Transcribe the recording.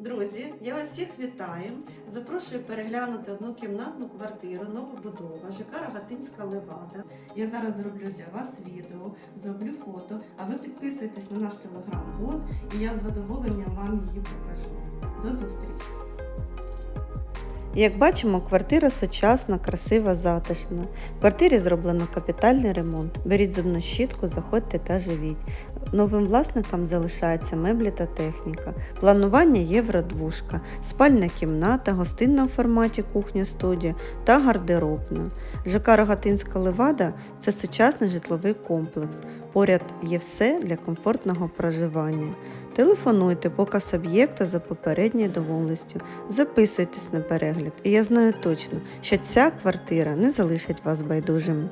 Друзі, я вас всіх вітаю. Запрошую переглянути однокімнатну квартиру, новобудова, ЖК Рогатинська Левада. Я зараз зроблю для вас відео, зроблю фото, а ви підписуйтесь на наш телеграм-бот і я з задоволенням вам її покажу. До зустрічі! Як бачимо, квартира сучасна, красива, затишна. В квартирі зроблено капітальний ремонт. Беріть зубну щітку, заходьте та живіть. Новим власникам залишаються меблі та техніка. Планування євродвушка, спальня кімната, гостинна в форматі кухня-студія та гардеробна. ЖК Рогатинська Левада це сучасний житловий комплекс. Поряд є все для комфортного проживання. Телефонуйте показ об'єкта за попередньою домовленістю, записуйтесь на перегляд, і я знаю точно, що ця квартира не залишить вас байдужим.